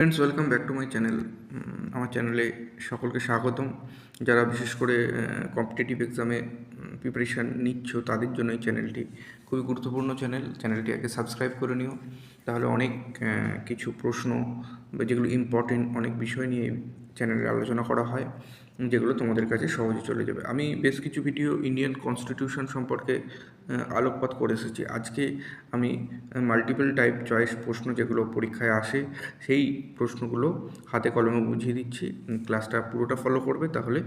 Friends welcome back to my channel আমার চ্যানেলে সকলকে স্বাগতম। যারা বিশেষ করে কম্পিটিটিভ এক্সামে প্রিপারেশান নিচ্ছ, তাদের জন্য এই চ্যানেলটি খুবই গুরুত্বপূর্ণ চ্যানেল চ্যানেলটি আগে সাবস্ক্রাইব করে নিও। তাহলে অনেক কিছু প্রশ্ন যেগুলো ইম্পর্টেন্ট অনেক বিষয় নিয়ে চ্যানেলে আলোচনা করা হয়। যেগুলো তোমাদের কাছে সহজে চলে যাবে। আমি বেশ কিছু ভিডিও ইন্ডিয়ান কনস্টিটিউশন সম্পর্কে আলোকপাত করে এসেছি। আজকে আমি মাল্টিপল টাইপ চয়েস প্রশ্ন যেগুলো পরীক্ষায় আসে, সেই প্রশ্নগুলো হাতে কলমে বুঝিয়ে দিচ্ছি। ক্লাসটা পুরোটা ফলো করবে, তাহলে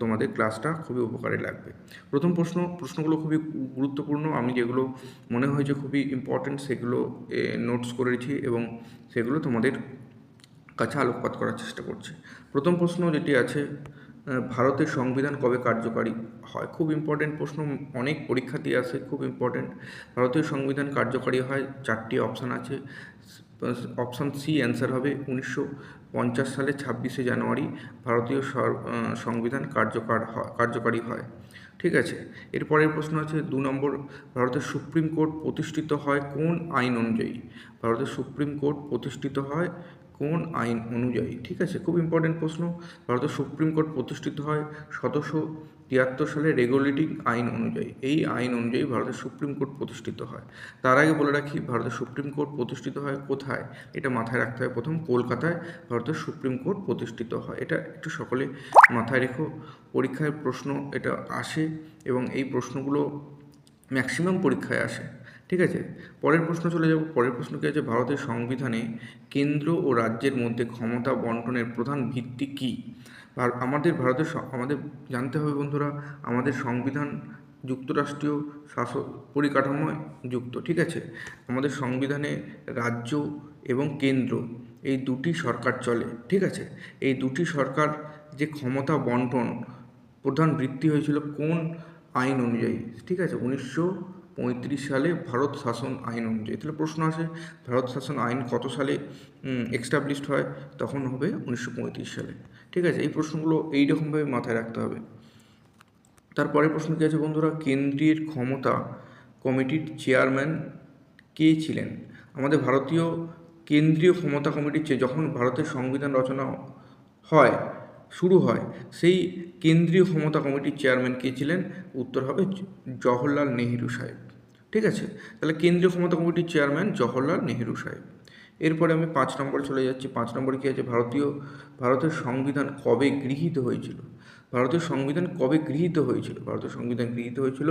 তোমাদের ক্লাসটা খুবই উপকারে লাগবে। প্রথম প্রশ্ন, প্রশ্নগুলো খুবই গুরুত্বপূর্ণ। আমি যেগুলো মনে হয় যে খুবই ইম্পর্টেন্ট সেগুলো নোটস করেছি এবং সেগুলো তোমাদের কাছে আলোকপাত করার চেষ্টা করছি। প্রথম প্রশ্ন যেটি আছে ভারতের সংবিধান কবে কার্যকারী হয়? খুব ইম্পর্টেন্ট প্রশ্ন, অনেক পরীক্ষাতেই আসে খুব ইম্পর্টেন্ট ভারতীয় সংবিধান কার্যকারী হয়, চারটি অপশান আছে। অপশান সি অ্যান্সার হবে, উনিশশো পঞ্চাশ সালে ছাব্বিশে জানুয়ারি ভারতীয় সংবিধান কার্যকর কার্যকারী হয়। ঠিক আছে? এরপরের প্রশ্ন আছে, দু নম্বর, ভারতের সুপ্রিম কোর্ট প্রতিষ্ঠিত হয় কোন আইন অনুযায়ী? ভারতের সুপ্রিম কোর্ট প্রতিষ্ঠিত হয় কোন আইন অনুযায়ী, ঠিক আছে? খুব ইম্পর্টেন্ট প্রশ্ন। ভারতের সুপ্রিম কোর্ট প্রতিষ্ঠিত হয় সতেরোশো তিয়াত্তর সালে রেগুলেটিং আইন অনুযায়ী। এই আইন অনুযায়ী ভারতের সুপ্রিম কোর্ট প্রতিষ্ঠিত হয়। তার আগে বলে রাখি, ভারতের সুপ্রিম কোর্ট প্রতিষ্ঠিত হয় কোথায়? এটা মাথায় রাখতে হয় প্রথম। কলকাতায় ভারতের সুপ্রিম কোর্ট প্রতিষ্ঠিত হয়। এটা একটু সকলে মাথায় রেখো। পরীক্ষায় প্রশ্ন এটা আসে এবং এই প্রশ্নগুলো ম্যাক্সিমাম পরীক্ষায় আসে। ঠিক আছে? পরের প্রশ্ন চলে যাব। পরের প্রশ্ন কী আছে? ভারতের সংবিধানে কেন্দ্র ও রাজ্যের মধ্যে ক্ষমতা বন্টনের প্রধান ভিত্তি কী? আমাদের ভারতের আমাদের জানতে হবে বন্ধুরা, আমাদের সংবিধান যুক্তরাষ্ট্রীয় শাসক পরিকাঠামোয় যুক্ত, ঠিক আছে? আমাদের সংবিধানে রাজ্য এবং কেন্দ্র, এই দুটি সরকার চলে, ঠিক আছে? এই দুটি সরকার যে ক্ষমতা বন্টন প্রধান বৃত্তি হয়েছিল কোন আইন অনুযায়ী, ঠিক আছে? উনিশশো পঁয়ত্রিশ সালে ভারত শাসন আইন অনুযায়ী। তাহলে প্রশ্ন আসে, ভারত শাসন আইন কত সালে এক্সটাবলিশড হয়? তখন হবে উনিশশো পঁয়ত্রিশ সালে। ঠিক আছে, এই প্রশ্নগুলো এইরকমভাবে মাথায় রাখতে হবে। তারপরে প্রশ্ন কী আছে বন্ধুরা? কেন্দ্রীয় ক্ষমতা কমিটির চেয়ারম্যান কে ছিলেন? আমাদের ভারতীয় কেন্দ্রীয় ক্ষমতা কমিটির চেয়ে যখন ভারতের সংবিধান রচনা হয়, শুরু হয়, সেই কেন্দ্রীয় ক্ষমতা কমিটির চেয়ারম্যান কে ছিলেন? উত্তর হবে জওহরলাল নেহেরু সাহেব। ঠিক আছে? তাহলে কেন্দ্রীয় ক্ষমতা কমিটির চেয়ারম্যান জওহরলাল নেহেরু সাহেব। এরপরে আমি পাঁচ নম্বরে চলে যাচ্ছি। পাঁচ নম্বরে কী আছে? ভারতীয়, ভারতের সংবিধান কবে গৃহীত হয়েছিল? ভারতের সংবিধান কবে গৃহীত হয়েছিল? ভারতের সংবিধান গৃহীত হয়েছিল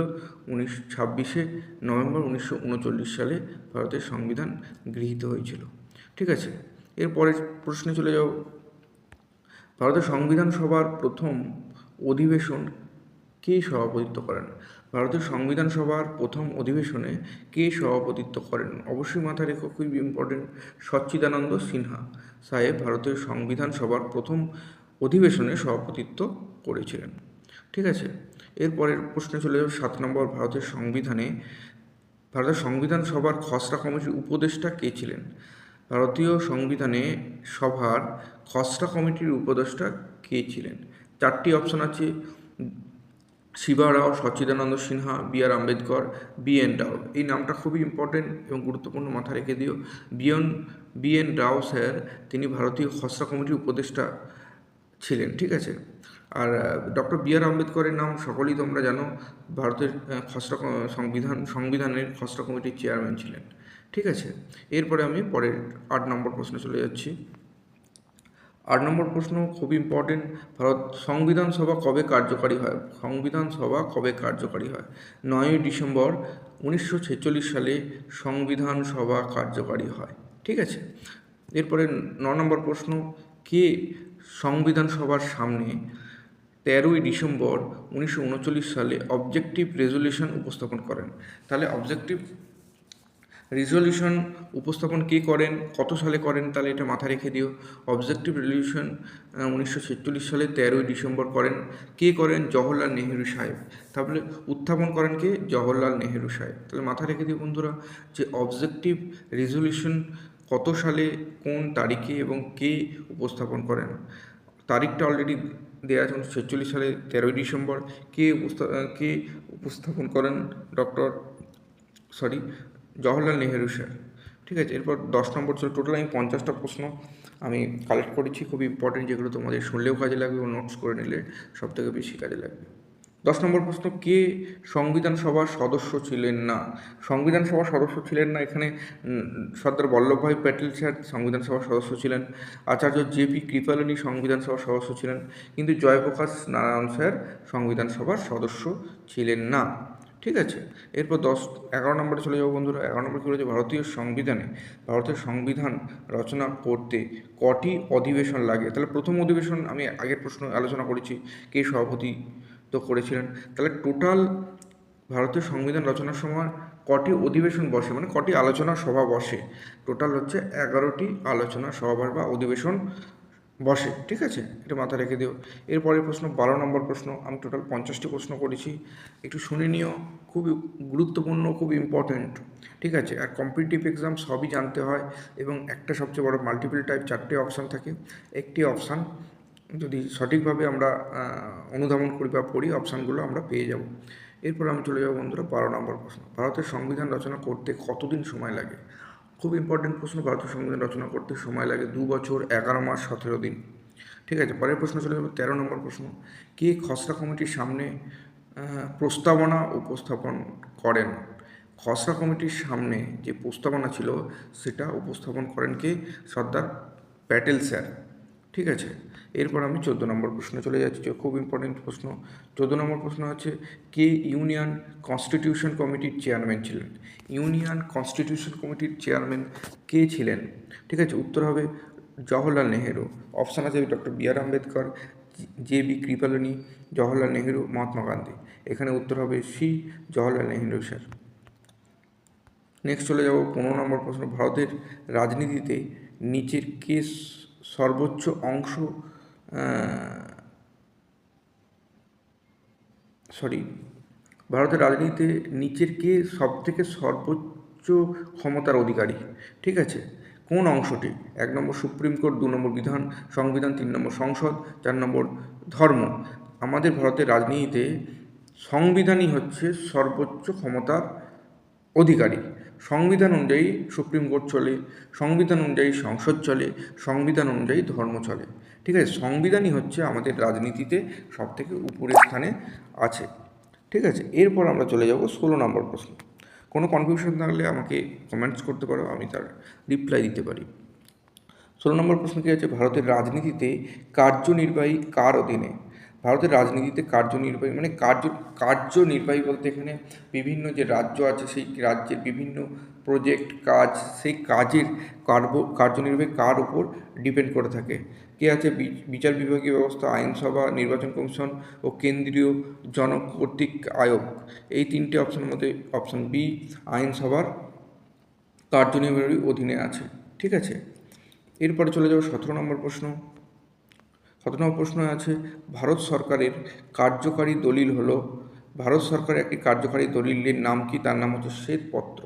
উনিশ, ছাব্বিশে নভেম্বর উনিশশো উনচল্লিশ সালে ভারতের সংবিধান গৃহীত হয়েছিল। ঠিক আছে? এরপরে প্রশ্নে চলে যাও ভারতের সংবিধান সভার প্রথম অধিবেশন কে সভাপতিত্ব করেন? ভারতের সংবিধান সভার প্রথম অধিবেশনে কে সভাপতিত্ব করেন? অবশ্যই মাথায় রেখো খুব ইম্পর্টেন্ট সচ্চিদানন্দ সিনহা সাহেব ভারতের সংবিধান সভার প্রথম অধিবেশনে সভাপতিত্ব করেছিলেন। ঠিক আছে? এরপরের প্রশ্নে চলে যাবে সাত নম্বর ভারতের সংবিধানে ভারতের সংবিধান সভার খসড়া কমিটির উপদেষ্টা কে ছিলেন? ভারতীয় সংবিধানে সভার খসড়া কমিটির উপদেষ্টা কে ছিলেন? চারটি অপশন আছে Shiva Rao, Sachchidananda Sinha, B R Ambedkar, B N Rao. এই নামটা খুবই ইম্পর্টেন্ট এবং গুরুত্বপূর্ণ মাথা রেখে দিও। BN B N Rao sir, তিনি ভারতীয় খসড়া কমিটির উপদেষ্টা ছিলেন, ঠিক আছে? আর ডক্টর বি আর আম্বেদকরের নাম সকলেই তোমরা জানো, ভারতের খসড়া সংবিধান, সংবিধানের খসড়া কমিটির চেয়ারম্যান ছিলেন, ঠিক আছে? এরপরে আমি পরের আট নম্বর প্রশ্নে চলে যাচ্ছি। আট নম্বর প্রশ্ন, খুব ইম্পর্টেন্ট ভারত সংবিধান সভা কবে কার্যকারী হয়? সংবিধান সভা কবে কার্যকারী হয়? নয়ই ডিসেম্বর উনিশশো ছেচল্লিশ সালে সংবিধান সভা কার্যকারী হয়। ঠিক আছে? এরপরে ন নম্বর প্রশ্ন, কে সংবিধান সভার সামনে তেরোই ডিসেম্বর উনিশশো উনচল্লিশ সালে অবজেক্টিভ রেজলিউশন উপস্থাপন করেন? তাহলে অবজেক্টিভ রেজলিউশন উপস্থাপন কে করেন? কত সালে করেন? তাহলে এটা মাথা রেখে দিও। অবজেক্টিভ রেজলিউশন উনিশশো ছেচল্লিশ সালে তেরোই ডিসেম্বর করেন। কে করেন? জওহরলাল নেহেরু সাহেব। তাহলে উত্থাপন করেন কে? জওহরলাল নেহেরু সাহেব। তাহলে মাথা রেখে দিও বন্ধুরা, যে অবজেক্টিভ রেজলিউশন কত সালে, কোন তারিখে এবং কে উপস্থাপন করেন? তারিখটা অলরেডি দেওয়া আছে উনিশশো ছেচল্লিশ সালে তেরোই ডিসেম্বর। কে কে উপস্থাপন করেন? Doctor sorry Jawaharlal Nehru sir. ঠিক আছে, এরপর দশ নম্বর ছিল টোটাল আমি পঞ্চাশটা প্রশ্ন আমি কালেক্ট করেছি, খুব ইম্পর্টেন্ট যেগুলো তোমাদের শুনলেও কাজে লাগবে ও নোটস করে নিলে সব থেকে বেশি কাজে লাগবে। দশ নম্বর প্রশ্ন, কে সংবিধান সভার সদস্য ছিলেন না? সংবিধান সভার সদস্য ছিলেন না এখানে সর্দার বল্লভভাই প্যাটেল স্যার সংবিধান সভার সদস্য ছিলেন, আচার্য জে পি কৃপালিনী সংবিধান সভার সদস্য ছিলেন, কিন্তু জয়প্রকাশ নারায়ণ স্যার সংবিধান সভার সদস্য ছিলেন না। ঠিক আছে? এরপর দশ, এগারো নম্বরে চলে যাব বন্ধুরা। এগারো নম্বর কী বলেছে ভারতীয় সংবিধানে। ভারতের সংবিধান রচনা করতে কটি অধিবেশন লাগে? তাহলে প্রথম অধিবেশন আমি আগের প্রশ্ন আলোচনা করেছি, কে সভাপতি তো করেছিলেন। তাহলে টোটাল ভারতীয় সংবিধান রচনার সময় কটি অধিবেশন বসে? মানে কটি আলোচনা সভা বসে? টোটাল হচ্ছে এগারোটি আলোচনা সভা বা অধিবেশন বসে, ঠিক আছে? এটা মাথায় রেখে দিও। এরপরের প্রশ্ন, বারো নম্বর প্রশ্ন, আমি টোটাল পঞ্চাশটি প্রশ্ন করেছি। একটু শুনে নিও, খুবই গুরুত্বপূর্ণ খুব ইম্পর্ট্যান্ট ঠিক আছে? আর কম্পিটিটিভ এক্সাম সবই জানতে হয় এবং একটা সবচেয়ে বড় মাল্টিপল টাইপ চারটে অপশান থাকে। একটি অপশান যদি সঠিকভাবে আমরা অনুধাবন করি বা পড়ি অপশানগুলো আমরা পেয়ে যাব। এরপর আমি চলে যাব বন্ধুরা, বারো নম্বর প্রশ্ন। ভারতের সংবিধান রচনা করতে কতদিন সময় লাগে? খুব ইম্পর্টেন্ট প্রশ্ন ভারতীয় সংবিধান রচনা করতে সময় লাগে দু বছর, এগারো মাস, সতেরো দিন। ঠিক আছে, পরের প্রশ্ন চলে যাবে, তেরো নম্বর প্রশ্ন। কে খসড়া কমিটির সামনে প্রস্তাবনা, উপস্থাপন করেন? খসড়া কমিটির সামনে যে প্রস্তাবনা ছিল, সেটা উপস্থাপন করেন কে? সর্দার প্যাটেল স্যার। ঠিক আছে এরপর আমি চোদ্দ নম্বর প্রশ্নে চলে যাচ্ছি খুব ইম্পর্টেন্ট প্রশ্ন। চোদ্দ নম্বর প্রশ্ন হচ্ছে, কে ইউনিয়ন কনস্টিটিউশন কমিটির চেয়ারম্যান ছিলেন? ইউনিয়ন কনস্টিটিউশন কমিটির চেয়ারম্যান কে ছিলেন? ঠিক আছে, উত্তর হবে জওহরলাল নেহেরু। অপশান আছে doctor B R Ambedkar, J B Kripalani, Jawaharlal Nehru, Mahatma Gandhi. এখানে উত্তর হবে C Jawaharlal Nehru sir. Next চলে যাব, পনেরো নম্বর প্রশ্ন, ভারতের রাজনীতিতে নিচের কে স- সর্বোচ্চ অংশ সরি ভারতের রাজনীতিতে নিচের কে সব থেকে সর্বোচ্চ ক্ষমতার অধিকারী? ঠিক আছে, কোন অংশটি? এক নম্বর সুপ্রিম কোর্ট, দু নম্বর বিধান সংবিধান, তিন নম্বর সংসদ, চার নম্বর ধর্ম। আমাদের ভারতের রাজনীতিতে সংবিধানই হচ্ছে সর্বোচ্চ ক্ষমতার অধিকারী। সংবিধান অনুযায়ী সুপ্রিম কোর্ট চলে, সংবিধান অনুযায়ী সংসদ চলে, সংবিধান অনুযায়ী ধর্ম চলে। ঠিক আছে? সংবিধানই হচ্ছে আমাদের রাজনীতিতে সব থেকে উপরের স্থানে আছে। ঠিক আছে? এরপর আমরা চলে যাব ষোলো নম্বর প্রশ্ন। কোনো কনফিউশন থাকলে আমাকে কমেন্টস করতে পারো, আমি তার রিপ্লাই দিতে পারি। ষোলো নম্বর প্রশ্ন কী আছে? ভারতের রাজনীতিতে কার্যনির্বাহী কার অধীনে? ভারতের রাজনীতিতে কার্যনির্বাহী মানে কার্য, কার্যনির্বাহী বলতে এখানে বিভিন্ন যে রাজ্য আছে, সেই রাজ্যের বিভিন্ন প্রজেক্ট কাজ, সেই কাজের কার্য কার্যনির্বাহী কার উপর ডিপেন্ড করে থাকে। কে আছে? বিচার বিভাগীয় ব্যবস্থা, আইনসভা, নির্বাচন কমিশন ও কেন্দ্রীয় জনকর্তৃক আয়োগ। এই তিনটে অপশনের মধ্যে অপশন বি আইনসভার কার্যনির্বাহীর অধীনে আছে। ঠিক আছে? এরপরে চলে যাব সতেরো নম্বর প্রশ্ন। সতেরো নম্বর প্রশ্ন আছে, ভারত সরকারের কার্যকারী দলিল হলো, ভারত সরকারের একটি কার্যকারী দলিলের নাম কি? তার নাম হচ্ছে শ্বেতপত্র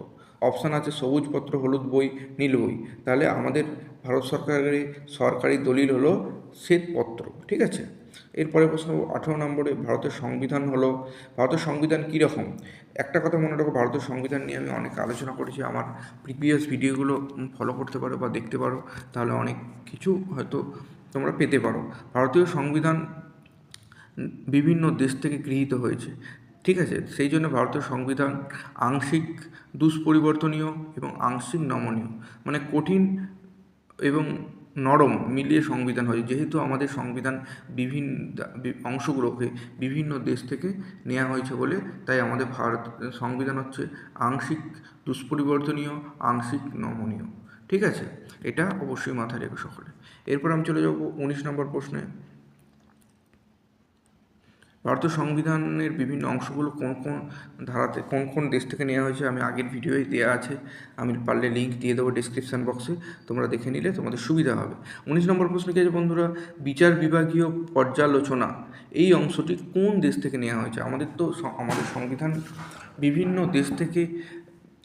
অপশান আছে সবুজ পত্র, হলুদ বই, নীল বই। তাহলে আমাদের ভারত সরকারের সরকারি দলিল হলো শ্বেতপত্র ঠিক আছে? এরপরে প্রশ্ন, আঠেরো নম্বরে ভারতের সংবিধান হলো, ভারতের সংবিধান কীরকম একটা কথা মনে রাখো, ভারতের সংবিধান নিয়ে আমি অনেক আলোচনা করেছি, আমার প্রিভিয়াস ভিডিওগুলো ফলো করতে পারো বা দেখতে পারো, তাহলে অনেক কিছু হয়তো তোমরা পেতে পারো। ভারতীয় সংবিধান বিভিন্ন দেশ থেকে গৃহীত হয়েছে। ঠিক আছে? সেই জন্য ভারতীয় সংবিধান আংশিক, দুষ্পরিবর্তনীয় এবং আংশিক নমনীয়। মানে কঠিন এবং নরম মিলিয়ে সংবিধান হয়েছে। যেহেতু আমাদের সংবিধান বিভিন্ন অংশগুলোকে বিভিন্ন দেশ থেকে নেওয়া হয়েছে বলে, তাই আমাদের ভারত, সংবিধান হচ্ছে আংশিক, দুষ্পরিবর্তনীয়, আংশিক, নমনীয়। ঠিক আছে? এটা অবশ্যই মাথায় রেখো সকলে। এরপর আমি চলে যাব উনিশ নম্বর প্রশ্নে। ভারতীয় সংবিধানের বিভিন্ন অংশগুলো কোন কোন ধারাতে, কোন কোন দেশ থেকে নেওয়া হয়েছে আমি আগের ভিডিওয় দেওয়া আছে। আমি পারলে লিঙ্ক দিয়ে দেবো ডিসক্রিপশান বক্সে তোমরা দেখে নিলে তোমাদের সুবিধা হবে। উনিশ নম্বর প্রশ্ন কি আছে বন্ধুরা? বিচার বিভাগীয় পর্যালোচনা। এই অংশটি কোন দেশ থেকে নেওয়া হয়েছে? আমাদের তো আমাদের সংবিধান বিভিন্ন দেশ থেকে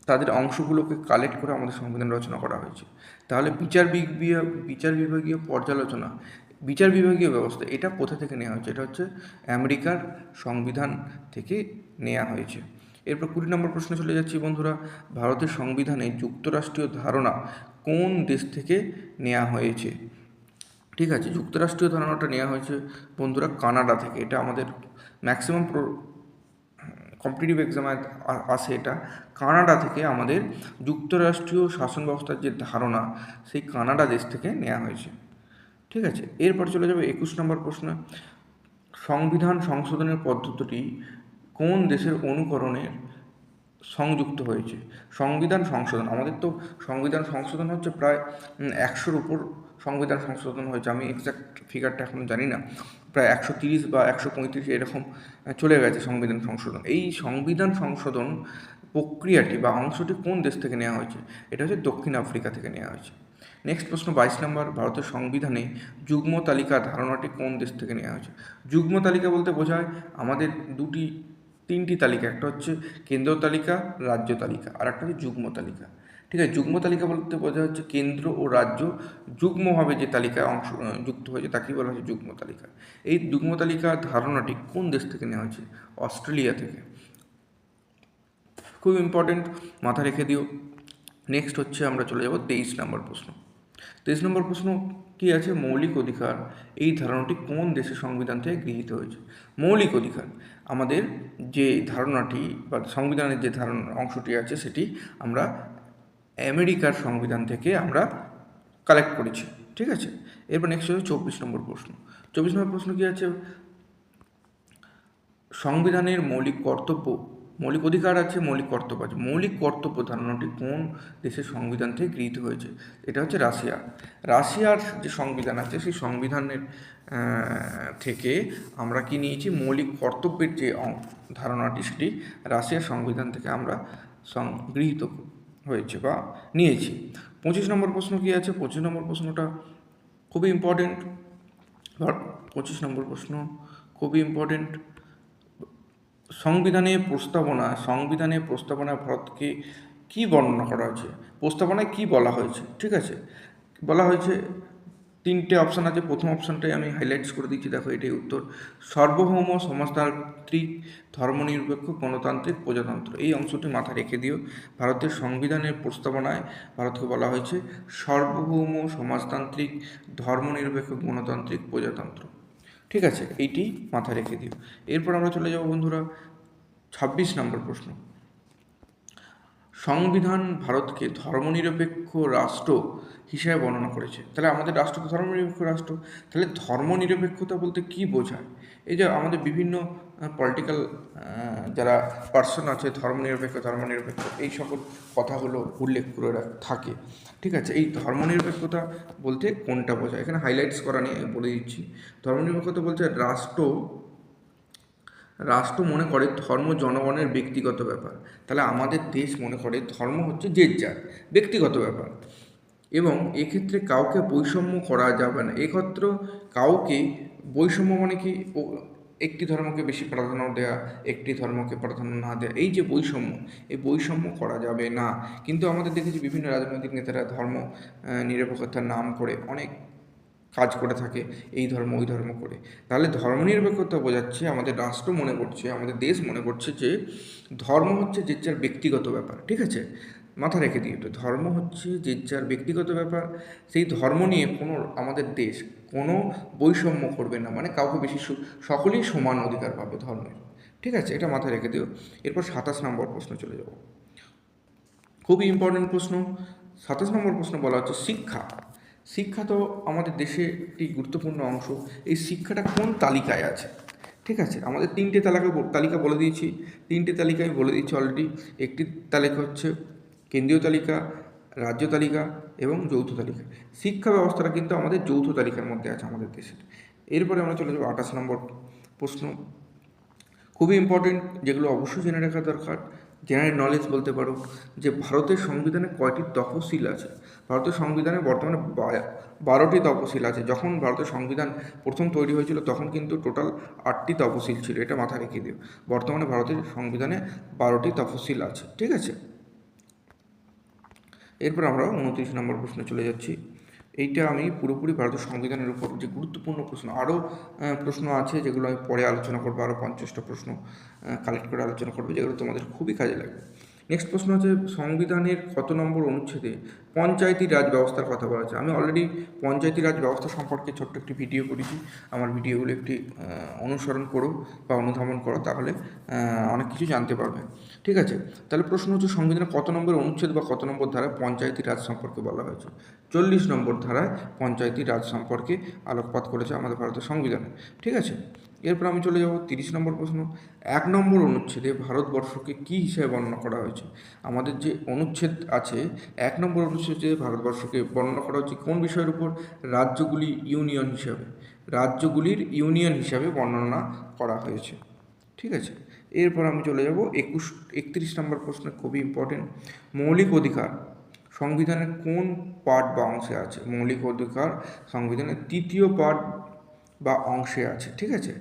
তাদের অংশগুলোকে কালেক্ট করে আমাদের সংবিধান রচনা করা হয়েছে। তাহলে বিচার বিভাগীয় বিচার বিভাগীয় পর্যালোচনা, বিচার বিভাগীয় ব্যবস্থা, এটা কোথা থেকে নেওয়া হয়েছে? এটা হচ্ছে আমেরিকার সংবিধান থেকে নেওয়া হয়েছে। এরপর কুড়ি নম্বর প্রশ্নে চলে যাচ্ছি বন্ধুরা, ভারতের সংবিধানে যুক্তরাষ্ট্রীয় ধারণা কোন দেশ থেকে নেওয়া হয়েছে? ঠিক আছে, যুক্তরাষ্ট্রীয় ধারণাটা নেওয়া হয়েছে বন্ধুরা কানাডা থেকে, এটা আমাদের ম্যাক্সিমাম কম্পিটিটিভ এক্সামে আসে এটা। কানাডা থেকে আমাদের যুক্তরাষ্ট্রীয় শাসন ব্যবস্থার যে ধারণা, সেই কানাডা দেশ থেকে নেওয়া হয়েছে। ঠিক আছে? এরপর চলে যাবে একুশ নম্বর প্রশ্ন। সংবিধান সংশোধনের পদ্ধতিটি কোন দেশের অনুকরণের সংযুক্ত হয়েছে? সংবিধান সংশোধন। আমাদের তো সংবিধান সংশোধন হচ্ছে প্রায় একশোর উপর সংবিধান সংশোধন হয়েছে। আমি এক্স্যাক্ট ফিগারটা এখন জানি না। প্রায় একশো তিরিশ বা একশো পঁয়ত্রিশ এরকম চলে গেছে সংবিধান সংশোধন। এই সংবিধান সংশোধন প্রক্রিয়াটি বা অংশটি কোন দেশ থেকে নেওয়া হয়েছে? এটা হচ্ছে দক্ষিণ আফ্রিকা থেকে নেওয়া হয়েছে। নেক্সট প্রশ্ন বাইশ নম্বর। ভারতের সংবিধানে যুগ্ম তালিকা ধারণাটি কোন দেশ থেকে নেওয়া হয়েছে? যুগ্ম তালিকা বলতে বোঝায় আমাদের দুটি, তিনটি তালিকা। একটা হচ্ছে কেন্দ্র তালিকা, রাজ্য তালিকা, আর একটা হচ্ছে যুগ্ম তালিকা। ঠিক আছে, যুগ্ম তালিকা বলতে বোঝা হচ্ছে কেন্দ্র ও রাজ্য যুগ্মভাবে যে তালিকায় অংশ যুক্ত হয়েছে, তাকেই বলা হচ্ছে যুগ্ম তালিকা। এই যুগ্ম তালিকা ধারণাটি কোন দেশ থেকে নেওয়া হয়েছে? অস্ট্রেলিয়া থেকে। খুব ইম্পর্টেন্ট মাথা রেখে দিও। নেক্সট হচ্ছে আমরা চলে যাব তেইশ নম্বর প্রশ্ন। তেইশ নম্বর প্রশ্ন কী আছে? মৌলিক অধিকার। এই ধারণাটি কোন দেশের সংবিধান থেকে গৃহীত হয়েছে? মৌলিক অধিকার। আমাদের যে ধারণাটি বা সংবিধানের যে ধারণা অংশটি আছে, সেটি আমরা আমেরিকার সংবিধান থেকে আমরা কালেক্ট করেছি, ঠিক আছে? এরপর নেক্সট হচ্ছে চব্বিশ নম্বর প্রশ্ন। চব্বিশ নম্বর প্রশ্ন কী আছে? সংবিধানের মৌলিক কর্তব্য, মৌলিক অধিকার আছে, মৌলিক কর্তব্য আছে। মৌলিক কর্তব্য ধারণাটি কোন দেশের সংবিধান থেকে গৃহীত হয়েছে? এটা হচ্ছে রাশিয়া। রাশিয়ার যে সংবিধান আছে, সেই সংবিধানের থেকে আমরা কি নিয়েছি? মৌলিক কর্তব্যের যে ধারণাটি, সেটি রাশিয়ার সংবিধান থেকে আমরা সংগৃহীত হয়েছে বা নিয়েছি। পঁচিশ নম্বর প্রশ্ন কী আছে? পঁচিশ নম্বর প্রশ্নটা খুবই ইম্পর্টেন্ট পঁচিশ নম্বর প্রশ্ন খুবই ইম্পর্টেন্ট সংবিধানে প্রস্তাবনা সংবিধানে প্রস্তাবনা ভারতকে কি বর্ণনা করা হয়েছে? প্রস্তাবনায় কি বলা হয়েছে? ঠিক আছে? বলা হয়েছে তিনটে অপশান আছে। প্রথম অপশানটাই আমি হাইলাইটস করে দিচ্ছি। দেখো, এটাই উত্তর। সার্বভৌম সমাজতান্ত্রিক, ধর্মনিরপেক্ষ, গণতান্ত্রিক প্রজাতন্ত্র। এই অংশটি মাথায় রেখে দিও। ভারতের সংবিধানের প্রস্তাবনায় ভারতকে বলা হয়েছে, সার্বভৌম সমাজতান্ত্রিক, ধর্মনিরপেক্ষ, গণতান্ত্রিক প্রজাতন্ত্র। ঠিক আছে, এইটি মাথায় রেখে দিও। এরপর আমরা চলে যাব বন্ধুরা, ছাব্বিশ নম্বর প্রশ্ন। সংবিধান ভারতকে ধর্মনিরপেক্ষ রাষ্ট্র হিসেবে বর্ণনা করেছে। তাহলে আমাদের রাষ্ট্র তো ধর্মনিরপেক্ষ রাষ্ট্র? তাহলে ধর্মনিরপেক্ষতা বলতে কী বোঝায়? এই যে আমাদের বিভিন্ন পলিটিক্যাল যারা পার্সন আছে, ধর্মনিরপেক্ষ ধর্মনিরপেক্ষ, এই সকল কথাগুলো উল্লেখ করে থাকে। ঠিক আছে? এই ধর্মনিরপেক্ষতা বলতে কোনটা বোঝায়? এখানে হাইলাইটস করা নিয়ে বলে দিচ্ছি। ধর্মনিরপেক্ষতা বলতে রাষ্ট্র রাষ্ট্র মনে করে ধর্ম জনগণের ব্যক্তিগত ব্যাপার। তাহলে আমাদের দেশ মনে করে ধর্ম হচ্ছে যে যার, ব্যক্তিগত ব্যাপার। এবং এক্ষেত্রে কাউকে বৈষম্য করা যাবে না। এক্ষেত্র কাউকে, বৈষম্য মানে কি? একটি ধর্মকে বেশি প্রাধান্য দেওয়া একটি ধর্মকে প্রাধান্য না দেওয়া এই যে বৈষম্য, এই বৈষম্য করা যাবে না। কিন্তু আমাদের দেখেছি বিভিন্ন রাজনৈতিক নেতারা ধর্ম নিরপেক্ষতার নাম করে অনেক কাজ করে থাকে, এই ধর্ম, ওই ধর্ম করে। তাহলে ধর্মনিরপেক্ষতা বোঝাচ্ছে, আমাদের রাষ্ট্র মনে করছে, আমাদের দেশ মনে করছে যে ধর্ম হচ্ছে যে যার ব্যক্তিগত ব্যাপার, ঠিক আছে? মাথা রেখে দিই তো ধর্ম হচ্ছে যে যার ব্যক্তিগত ব্যাপার, সেই ধর্ম নিয়ে কোনো আমাদের দেশ কোনো বৈষম্য করবে না মানে কাউকে বেশি সকলেই সমান অধিকার পাবে ধর্মের, ঠিক আছে? এটা মাথায় রেখে দিও। এরপর সাতাশ নম্বর প্রশ্ন চলে যাব। খুবই ইম্পর্টেন্ট প্রশ্ন। সাতাশ নম্বর প্রশ্ন বলা হচ্ছে শিক্ষা। শিক্ষা তো আমাদের দেশে একটি গুরুত্বপূর্ণ অংশ। এই শিক্ষাটা কোন তালিকায় আছে? ঠিক আছে, আমাদের তিনটে তালিকা তালিকা বলে দিয়েছি। তিনটে তালিকা আমি বলে দিচ্ছি অলরেডি একটি তালিকা হচ্ছে কেন্দ্রীয় তালিকা, রাজ্য তালিকা এবং যৌথ তালিকা। শিক্ষা ব্যবস্থাটা কিন্তু আমাদের যৌথ তালিকার মধ্যে আছে আমাদের দেশের এরপরে আমরা চলে যাব আঠাশ নম্বর প্রশ্ন। খুবই ইম্পর্টেন্ট যেগুলো অবশ্যই জেনে রাখা দরকার। জেনারেল নলেজ বলতে পারো, যে ভারতের সংবিধানে কয়টি তফসিল আছে? ভারতের সংবিধানে বর্তমানে বারোটি তফসিল আছে। যখন ভারতের সংবিধান প্রথম তৈরি হয়েছিল, তখন কিন্তু টোটাল আটটি তফসিল ছিল, এটা মাথায় রেখে দিও। বর্তমানে ভারতের সংবিধানে বারোটি তফসিল আছে, ঠিক আছে? এরপর আমরা উনত্রিশ নম্বর প্রশ্নে চলে যাচ্ছি। এইটা আমি পুরোপুরি ভারতের সংবিধানের উপর যে গুরুত্বপূর্ণ প্রশ্ন, আরও প্রশ্ন আছে যেগুলো আমি পরে আলোচনা করব, আরও পঞ্চাশটা প্রশ্ন কালেক্ট করে আলোচনা করব, যেগুলো তোমাদের খুবই কাজে লাগবে। নেক্সট প্রশ্ন হচ্ছে, সংবিধানের কত নম্বর অনুচ্ছেদে পঞ্চায়েতি রাজ ব্যবস্থার কথা বলা আছে আমি অলরেডি পঞ্চায়েতি রাজ ব্যবস্থা সম্পর্কে ছোট্ট একটি ভিডিও করেছি। আমার ভিডিওগুলো একটি অনুসরণ করো বা অনুধাবন করো, তাহলে অনেক কিছু জানতে পারবে। ঠিক আছে? তাহলে প্রশ্ন হচ্ছে, সংবিধানের কত নম্বর অনুচ্ছেদ বা কত নম্বর ধারায় পঞ্চায়েতি রাজ সম্পর্কে বলা হয়েছে? চল্লিশ নম্বর ধারায় পঞ্চায়েতি রাজ সম্পর্কে আলোকপাত করেছে আমাদের ভারতের সংবিধানে। ঠিক আছে? এরপর আমি চলে যাব তিরিশ নম্বর প্রশ্ন। এক নম্বর অনুচ্ছেদে ভারতবর্ষকে কী হিসাবে বর্ণনা করা হয়েছে? আমাদের যে অনুচ্ছেদ আছে, এক নম্বর অনুচ্ছেদে ভারতবর্ষকে বর্ণনা করা হচ্ছে কোন বিষয়ের উপর? রাজ্যগুলি ইউনিয়ন হিসাবে। রাজ্যগুলির ইউনিয়ন হিসাবে বর্ণনা করা হয়েছে। ঠিক আছে? এরপর আমি চলে যাব একুশ, একত্রিশ নম্বর প্রশ্ন, খুবই ইম্পর্টেন্ট মৌলিক অধিকার সংবিধানের কোন পার্ট বা অংশে আছে? মৌলিক অধিকার সংবিধানের তৃতীয় পার্ট বা অংশে আছে। ঠিক আছে?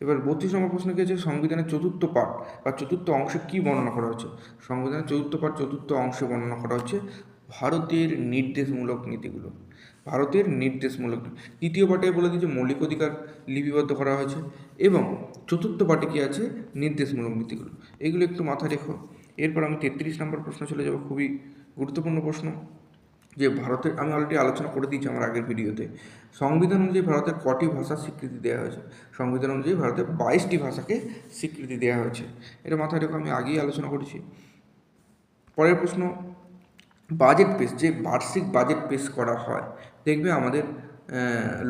এবার বত্রিশ নম্বর প্রশ্ন কি আছে সংবিধানের চতুর্থ পাঠ বা চতুর্থ অংশে কী বর্ণনা করা হচ্ছে? সংবিধানের চতুর্থ পাঠ, চতুর্থ অংশে বর্ণনা করা হচ্ছে ভারতের নির্দেশমূলক নীতিগুলো। ভারতের নির্দেশমূলক তৃতীয় পাঠে বলে দিয়েছে মৌলিক অধিকার লিপিবদ্ধ করা হয়েছে এবং চতুর্থ পাটে কী আছে? নির্দেশমূলক নীতিগুলো। এগুলো একটু মাথায় রেখো। এরপর আমি তেত্রিশ নম্বর প্রশ্ন চলে যাব। খুবই গুরুত্বপূর্ণ প্রশ্ন। যে ভারতের আমি অলরেডি আলোচনা করে দিয়েছি আমার আগের ভিডিওতে। সংবিধান অনুযায়ী ভারতের কটি ভাষার স্বীকৃতি দেওয়া হয়েছে। সংবিধান অনুযায়ী ভারতের বাইশটি ভাষাকে স্বীকৃতি দেওয়া হয়েছে। এটা মাথায় রেখে, আমি আগেই আলোচনা করেছি। পরের প্রশ্ন বাজেট পেশ যে বার্ষিক বাজেট পেশ করা হয়, দেখবে আমাদের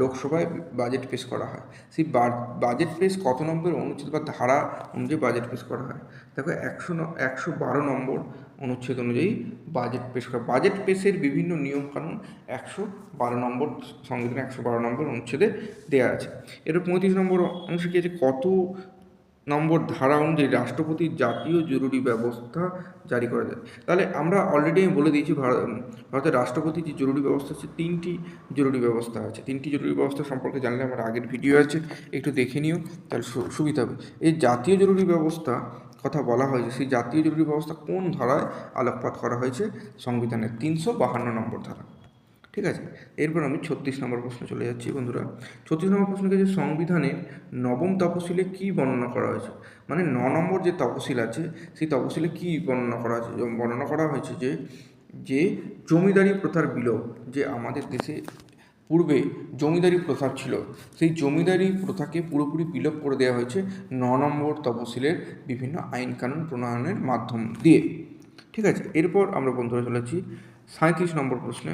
লোকসভায় বাজেট পেশ করা হয়। সেই বাজেট পেশ কত নম্বর অনুচ্ছেদ বা ধারা অনুযায়ী বাজেট পেশ করা হয়? দেখো একশো একশো বারো নম্বর অনুচ্ছেদ অনুযায়ী বাজেট পেশ করা। বাজেট পেশের বিভিন্ন নিয়মকানুন একশো বারো নম্বর সংবিধানের একশো বারো নম্বর অনুচ্ছেদে দেওয়া আছে। এর পঁয়ত্রিশ নম্বর অংশে কি আছে? কত নম্বর ধারা অনুযায়ী রাষ্ট্রপতির জাতীয় জরুরি ব্যবস্থা জারি করা যায়? তাহলে আমরা অলরেডি আমি বলে দিয়েছি ভারত, ভারতের রাষ্ট্রপতির যে জরুরি ব্যবস্থা আছে, তিনটি জরুরি ব্যবস্থা আছে। তিনটি জরুরি ব্যবস্থা সম্পর্কে জানলে আমার আগের ভিডিও আছে, একটু দেখে নিও, তাহলে সুবিধা হবে। এই জাতীয় জরুরি ব্যবস্থা কথা বলা হয়েছে সেই জাতীয় জরুরি ব্যবস্থা কোন ধারায় আলোকপাত করা হয়েছে? সংবিধানের তিনশো বাহান্ন নম্বর ধারা। ঠিক আছে? এরপর আমি ছত্রিশ নম্বর প্রশ্ন চলে যাচ্ছি বন্ধুরা। ছত্রিশ নম্বর প্রশ্ন যে সংবিধানের নবম তপশিলে কী বর্ণনা করা হয়েছে? মানে ন নম্বর যে তপশিল আছে, সেই তপশিলে কী বর্ণনা করা হয়েছে বর্ণনা করা হয়েছে যে যে জমিদারি প্রথার বিলোপ, যে আমাদের দেশে পূর্বে জমিদারি প্রথা ছিল। সেই জমিদারি প্রথাকে পুরোপুরি বিলোপ করে দেওয়া হয়েছে ন নম্বর তপশিলের বিভিন্ন আইন কানুন প্রণয়নের মাধ্যম দিয়ে। ঠিক আছে? এরপর আমরা বন্ধুরা চলেছি সাঁত্রিশ নম্বর প্রশ্নে।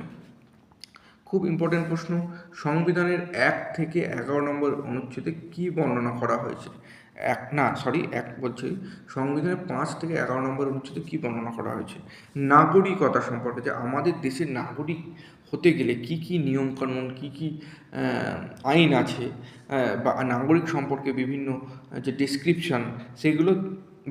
খুব ইম্পর্টেন্ট প্রশ্ন, সংবিধানের এক থেকে এগারো নম্বর অনুচ্ছেদে কী বর্ণনা করা হয়েছে? এক, না সরি এক বলছি, সংবিধানের পাঁচ থেকে এগারো নম্বর অনুচ্ছেদে কী বর্ণনা করা হয়েছে? নাগরিকতা সম্পর্কে যে আমাদের দেশের নাগরিক হতে গেলে কি কি নিয়মকানুন কি কি আইন আছে বা নাগরিক সম্পর্কে বিভিন্ন যে ডিসক্রিপশান সেগুলো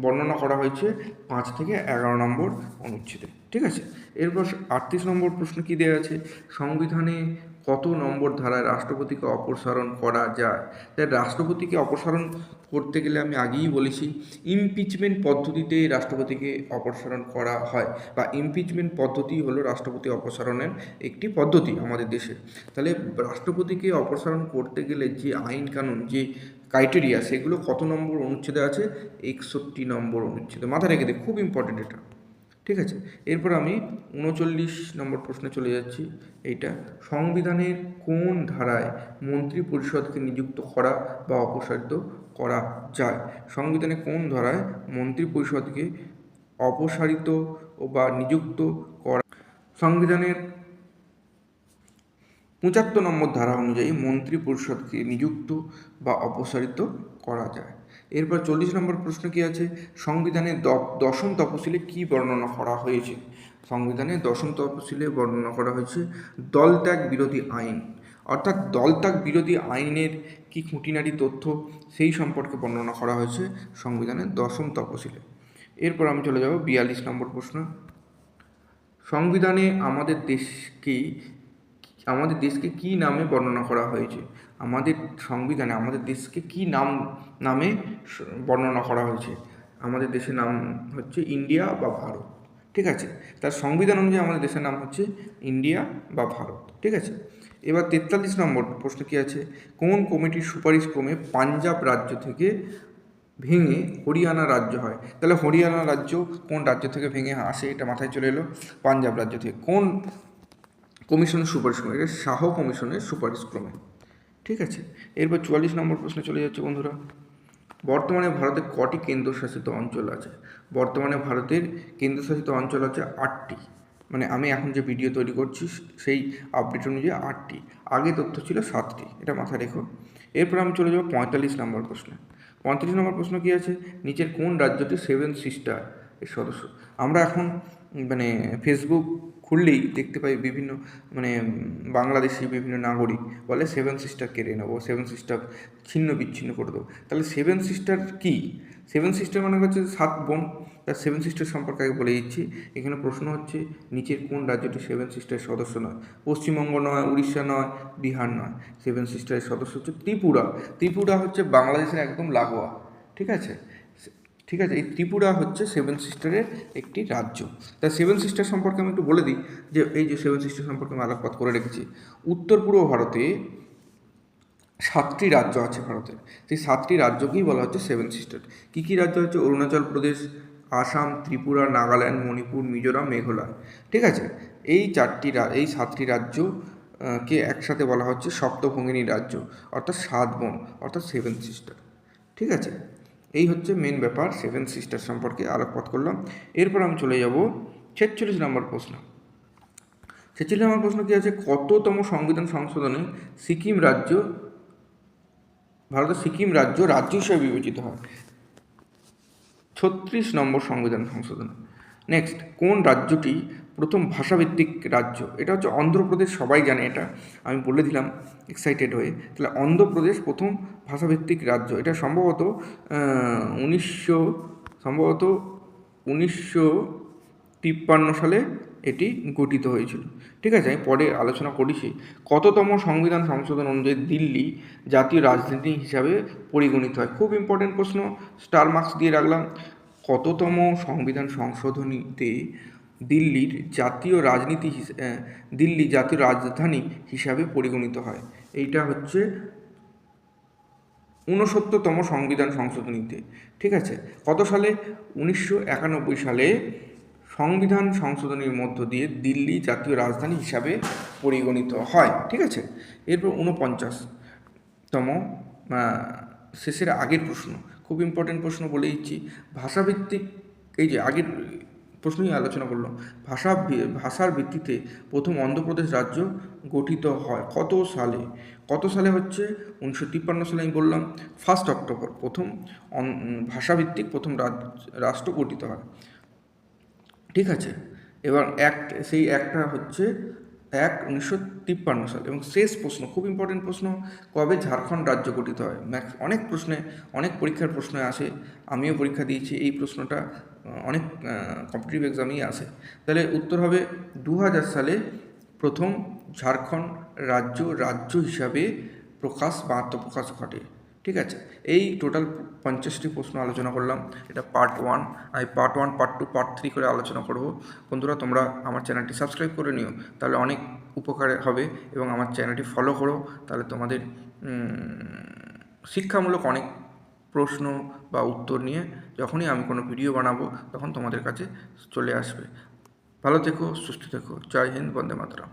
বর্ণনা করা হয়েছে পাঁচ থেকে এগারো নম্বর অনুচ্ছেদে। ঠিক আছে? এরপর আটত্রিশ নম্বর প্রশ্ন কি দেওয়া আছে? সংবিধানে কত নম্বর ধারায় রাষ্ট্রপতিকে অপসারণ করা যায়? তাই রাষ্ট্রপতিকে অপসারণ করতে গেলে আমি আগেই বলেছি ইমপিচমেন্ট পদ্ধতিতে রাষ্ট্রপতিকে অপসারণ করা হয় বা ইমপিচমেন্ট পদ্ধতি হলো রাষ্ট্রপতি অপসারণের একটি পদ্ধতি আমাদের দেশে। তাহলে রাষ্ট্রপতিকে অপসারণ করতে গেলে যে আইন কানুন, যে ক্রাইটেরিয়া সেগুলো কত নম্বর অনুচ্ছেদে আছে? একষট্টি নম্বর অনুচ্ছেদে। মাথা রেখে দিই খুব ইম্পর্টেন্ট এটা। ঠিক আছে? এরপর আমি উনচল্লিশ নম্বর প্রশ্নে চলে যাচ্ছি। এইটা, সংবিধানের কোন ধারায় মন্ত্রী পরিষদকে নিযুক্ত করা বা অপসারিত করা যায়? সংবিধানে কোন ধারায় মন্ত্রী পরিষদকে অপসারিত বা নিযুক্ত করা সংবিধানের পঁচাত্তর নম্বর ধারা অনুযায়ী মন্ত্রী পরিষদকে নিযুক্ত বা অপসারিত করা যায়। এরপর চল্লিশ নম্বর প্রশ্ন কি আছে? সংবিধানে দশম তপশিলে কি বর্ণনা করা হয়েছে? সংবিধানে দশম তপশিলে বর্ণনা করা হয়েছে, দলত্যাগ বিরোধী আইন। অর্থাৎ দলত্যাগ বিরোধী আইনের কি খুঁটিনাটি তথ্য? সেই সম্পর্কে বর্ণনা করা হয়েছে সংবিধানের দশম তপশিলে। এরপর আমি চলে যাব বিয়াল্লিশ নম্বর প্রশ্ন। সংবিধানে আমাদের দেশকে আমাদের দেশকে কি নামে বর্ণনা করা হয়েছে? আমাদের সংবিধানে, আমাদের দেশকে কি নাম, নামে বর্ণনা করা হয়েছে? আমাদের দেশের নাম হচ্ছে ইন্ডিয়া বা ভারত, ঠিক আছে? তার সংবিধান অনুযায়ী আমাদের দেশের নাম হচ্ছে ইন্ডিয়া বা ভারত, ঠিক আছে? এবার তেতাল্লিশ নম্বর প্রশ্ন কী আছে? কোন কমিটির সুপারিশ ক্রমে পাঞ্জাব রাজ্য থেকে ভেঙে হরিয়ানা রাজ্য হয়? তাহলে হরিয়ানা রাজ্য কোন রাজ্য থেকে ভেঙে আসে এটা মাথায় চলে এলো, পাঞ্জাব রাজ্য থেকে। কোন কমিশনের সুপারিশ ক্রমে, এটা শাহ কমিশনের সুপারিশ ক্রমে। ঠিক আছে? এরপর চুয়াল্লিশ নম্বর প্রশ্নে চলে যাচ্ছে বন্ধুরা। বর্তমানে ভারতে কটি কেন্দ্রশাসিত অঞ্চল আছে? বর্তমানে ভারতের কেন্দ্রশাসিত অঞ্চল আছে আটটি। মানে আমি এখন যে ভিডিও তৈরি করছি, সেই আপডেট অনুযায়ী আটটি। আগে তথ্য ছিল সাতটি। এটা মাথায় রেখো। এরপর আমি চলে যাব পঁয়তাল্লিশ নম্বর প্রশ্নে। পঁয়তাল্লিশ নম্বর প্রশ্ন কী আছে? নিচের কোন রাজ্যটি সেভেন সিস্টার এর সদস্য? আমরা এখন মানে ফেসবুক খুললেই দেখতে পাই বিভিন্ন মানে বাংলাদেশি বিভিন্ন নাগরিক বলে সেভেন সিস্টার কেড়ে নেব সেভেন সিস্টার ছিন্ন বিচ্ছিন্ন করে দেবো। তাহলে সেভেন সিস্টার কি? সেভেন সিস্টার মানে হচ্ছে সাত বোন। তার সেভেন সিস্টার সম্পর্কে আগে বলে দিচ্ছি। এখানে প্রশ্ন হচ্ছে, নিচের কোন রাজ্যটি সেভেন সিস্টারের সদস্য নয়? পশ্চিমবঙ্গ নয়, উড়িষ্যা নয়, বিহার নয়। সেভেন সিস্টারের সদস্য হচ্ছে ত্রিপুরা। ত্রিপুরা হচ্ছে বাংলাদেশের একদম লাগোয়া, ঠিক আছে? ঠিক আছে? এই ত্রিপুরা হচ্ছে সেভেন সিস্টারের একটি রাজ্য। তা সেভেন সিস্টার সম্পর্কে আমি একটু বলে দিই যে, এই যে সেভেন সিস্টার সম্পর্কে আমি আলোকপাত করে রেখেছি, উত্তর পূর্ব ভারতে সাতটি রাজ্য আছে ভারতের সেই সাতটি রাজ্যকেই বলা হচ্ছে সেভেন সিস্টার কী কী রাজ্য হচ্ছে অরুণাচল প্রদেশ, আসাম, ত্রিপুরা, নাগাল্যান্ড, মণিপুর, মিজোরাম, মেঘালয়। ঠিক আছে? এই চারটি এই সাতটি রাজ্য কে একসাথে বলা হচ্ছে সপ্তভঙ্গিনী রাজ্য, অর্থাৎ সাত বোন, অর্থাৎ সেভেন সিস্টার ঠিক আছে? এই হচ্ছে মেন ব্যাপার সেভেন সিস্টার সম্পর্কে আলোকপাত করলাম। এরপর আমি চলে যাব ছেচল্লিশ নম্বর প্রশ্ন। ছেচল্লিশ নম্বর প্রশ্ন কী আছে? কততম সংবিধান সংশোধনে সিকিম রাজ্য, ভারতের সিকিম রাজ্য রাজ্য হিসেবে বিবেচিত হয়? ছত্রিশ নম্বর সংবিধান সংশোধন। নেক্সট কোন রাজ্যটি প্রথম ভাষাভিত্তিক রাজ্য। এটা হচ্ছে অন্ধ্রপ্রদেশ, সবাই জানে এটা। আমি বলে দিলাম এক্সাইটেড হয়ে। তাহলে অন্ধ্রপ্রদেশ প্রথম ভাষাভিত্তিক রাজ্য। এটা সম্ভবত উনিশশো সম্ভবত উনিশশো তিপ্পান্ন সালে এটি গঠিত হয়েছিল। ঠিক আছে, আমি পরে আলোচনা করেছি কততম সংবিধান সংশোধন অনুযায়ী দিল্লি জাতীয় রাজধানী হিসাবে পরিগণিত হয়? খুব ইম্পর্টেন্ট প্রশ্ন স্টার মার্কস দিয়ে রাখলাম। কততম সংবিধান সংশোধনীতে দিল্লির জাতীয় রাজনীতি দিল্লি জাতীয় রাজধানী হিসাবে পরিগণিত হয়। এইটা হচ্ছে ঊনসত্তরতম সংবিধান সংশোধনীতে ঠিক আছে? কত সালে? উনিশশো একানব্বই সালে সংবিধান সংশোধনীর মধ্য দিয়ে দিল্লি জাতীয় রাজধানী হিসাবে পরিগণিত হয়। ঠিক আছে? এরপর ঊনপঞ্চাশতম শেষের আগের প্রশ্ন। খুব ইম্পর্টেন্ট প্রশ্ন বলে দিচ্ছি। ভাষাভিত্তিক এই যে আগের প্রশ্নই আলোচনা করলাম। ভাষা ভাষার ভিত্তিতে প্রথম অন্ধ্রপ্রদেশ রাজ্য গঠিত হয় কত সালে? কত সালে হচ্ছে? উনিশশো তিপ্পান্ন সালে আমি বললাম ফার্স্ট অক্টোবর, প্রথম ভাষাভিত্তিক প্রথম রাষ্ট্র গঠিত হয়। ঠিক আছে? এবার এক সেই একটা হচ্ছে এক উনিশশো তিপ্পান্ন সাল। এবং শেষ প্রশ্ন, খুব ইম্পর্টেন্ট প্রশ্ন, কবে ঝাড়খণ্ড রাজ্য গঠিত হয়? ম্যাক্স, অনেক প্রশ্নে, অনেক পরীক্ষার প্রশ্নে আসে, আমিও পরীক্ষা দিয়েছি এই প্রশ্নটা অনেক কম্পিটিটিভ এক্সামেই আসে। তাহলে উত্তর হবে দু হাজার সালে প্রথম ঝাড়খণ্ড রাজ্য রাজ্য হিসাবে প্রকাশ বা আত্মপ্রকাশ ঘটে। ঠিক আছে? এই টোটাল পঞ্চাশটি প্রশ্ন আলোচনা করলাম। এটা পার্ট ওয়ান আমি part one part two part three করে আলোচনা করব। বন্ধুরা, তোমরা আমার চ্যানেলটি সাবস্ক্রাইব করে নিও। তাহলে অনেক উপকার হবে এবং আমার চ্যানেলটি ফলো করো। তাহলে তোমাদের শিক্ষামূলক অনেক প্রশ্ন বা উত্তর নিয়ে যখনই আমি কোনো ভিডিও বানাবো, তখন তোমাদের কাছে চলে আসবে। ভালো থেকো, সুস্থ থেকো। জয় হিন্দ, বন্দে মাতরম।